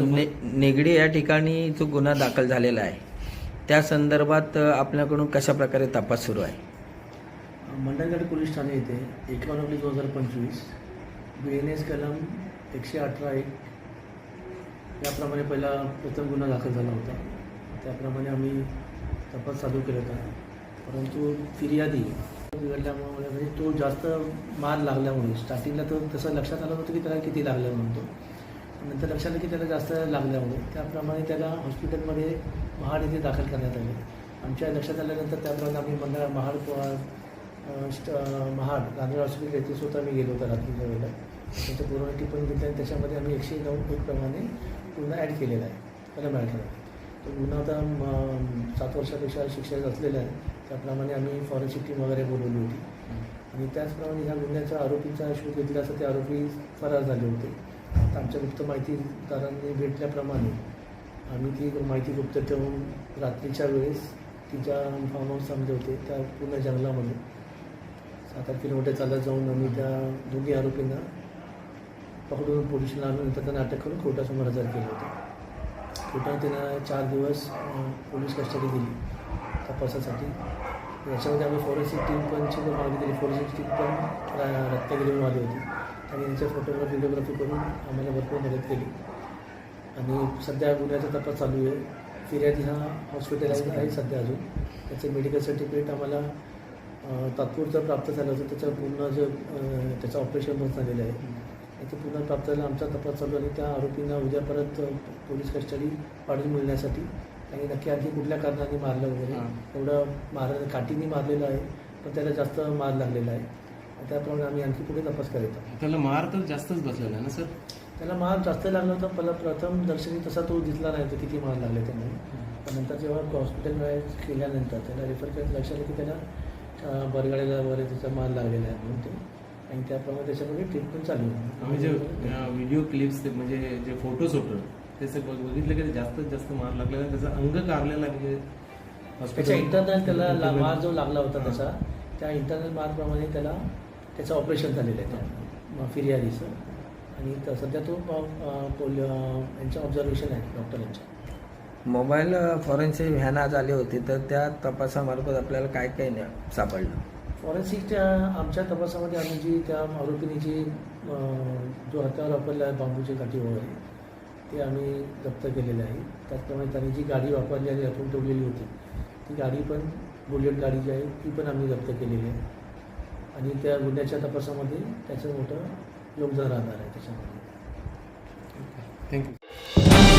ने नेगडी या ठिकाणी जो गुन्हा दाखल झालेला आहे त्या संदर्भात आपल्याकडून कशा प्रकारे तपास सुरू आहे? मंडणगड पोलीस ठाणे येथे एकावन्न दोन हजार पंचवीस बी एन एस कलम एकशे अठरा एक याप्रमाणे पहिला प्रथम गुन्हा दाखल झाला होता. त्याप्रमाणे आम्ही तपास चालू केला होता. परंतु फिर्यादी बिघडल्यामुळे म्हणजे तो जास्त मार लागल्यामुळे स्टार्टिंगला तो तसं लक्षात आलं नव्हतं की त्याला किती लागलं म्हणून तो नंतर लक्षात आलं की त्याला जास्त लागल्यामुळे त्याप्रमाणे त्याला हॉस्पिटलमध्ये महाड येथे दाखल करण्यात आले. आमच्या लक्षात आल्यानंतर त्याप्रमाणे आम्ही मंडळ महाड महाड गांधी हॉस्पिटल येथे स्वतः मी गेलो होतो रात्रीच्या वेळेला. त्याचं पूर्ण टिप्पणी घेतली आणि त्याच्यामध्ये आम्ही एकशे नऊ एक प्रमाणे पुन्हा ॲड केलेला आहे. ॲड केला आहे. तो गुन्हा आता म, सात वर्षापेक्षा शिक्षा असलेला आहे. त्याप्रमाणे आम्ही फॉरेन्सिक टीम वगैरे बोलवली होती. आणि त्याचप्रमाणे ह्या गुन्ह्याचा आरोपीचा शोध घेतला असता ते आरोपी फरार झाले होते. आमच्या गुप्त माहितीदारांनी भेटल्याप्रमाणे आम्ही ती माहिती गुप्त ठेवून रात्रीच्या वेळेस तिच्या फार्म हाऊसमध्ये होते त्या पूर्ण जंगलामध्ये. सात आठ किलोमीटर चालत जाऊन आम्ही त्या दोन्ही आरोपींना पकडून पोलिसांना आणून नंतर त्यांना अटक करून कोर्टासमोर हजर केलं होतं. कोर्टाने त्यांना चार दिवस पोलीस कस्टडी दिली तपासासाठी. याच्यामध्ये आम्ही फॉरेन्सिक टीम पण ची पण मागणी केली. फॉरेन्सिक टीम पण रत्नागिरीहून आली होती. त्यांनी त्यांच्या फोटोग्राफ व्हिडिओग्राफी करून आम्हाला भरपूर मदत केली. आणि सध्या गुन्ह्याचा तपास चालू आहे. फिर्यादी हा हॉस्पिटलाइज आहे सध्या अजून. त्याचं मेडिकल सर्टिफिकेट आम्हाला तात्पुरतं प्राप्त झालं होतं त्याचं पूर्ण जे त्याचं ऑपरेशन पण झालेलं आहे. ते पूर्ण प्राप्त झालं. आमचा तपास चालू आणि त्या आरोपींना उद्या परत पोलीस कस्टडी पाडून मिळण्यासाठी आणि नक्की आणखी कुठल्या कारणाने मारलं वगैरे. एवढं मार काठीने मारलेलं आहे पण त्याला जास्त मार लागलेला आहे. त्याप्रमाणे आम्ही आणखी पुढे तपास करायचा त्याला मार तर जास्तच बसलेला आहे ना सर? त्याला मार जास्त लागला होता पहिला प्रथम दर्शनी तसा तो दिसला नाही तो किती मार लागले त्यामुळे पण नंतर जेव्हा हॉस्पिटल केल्यानंतर त्याला रेफर करत लक्षात आलं की त्याला बरगाड्याला वगैरे त्याचा मार लागलेला आहे म्हणून ते. आणि त्याप्रमाणे त्याच्यामध्ये ट्रीटमेंट चालू आम्ही जे व्हिडिओ क्लिप्स म्हणजे जे फोटोज होतं त्याचे बघ- बघितलं की जास्तीत जास्त मार लागलेला आहे. त्याचा अंग कारलेला म्हणजे त्याच्या इंटरनल त्याला मार जो लागला होता त्याचा त्या इंटरनल मारप्रमाणे त्याला त्याचं ऑपरेशन झालेलं आहे त्या फिर्यादीचं. आणि त- सध्या तो यांच्या ऑब्झर्वेशन आहे डॉक्टरांच्या मोबाईल फॉरेन्सिक व्हॅन आज आली होती तर त्या तपासामार्फत आपल्याला काय काय न- सापडलं? फॉरेन्सिकच्या आमच्या तपासामध्ये आम्ही जी त्या आरोपीने जी जो हत्यार वापरला आहे बांबूची काठी वगैरे ते आम्ही जप्त केलेले आहे. त्याचप्रमाणे त्यांनी जी गाडी वापरली आणि लपून ठेवलेली होती. ती गाडी पण बुलेट गाडी जी आहे ती पण आम्ही जप्त केलेली आहे. आणि त्या गुन्ह्याच्या तपासामध्ये त्याचं मोठं योगदान राहणार आहे त्याच्यामध्ये. थँक्यू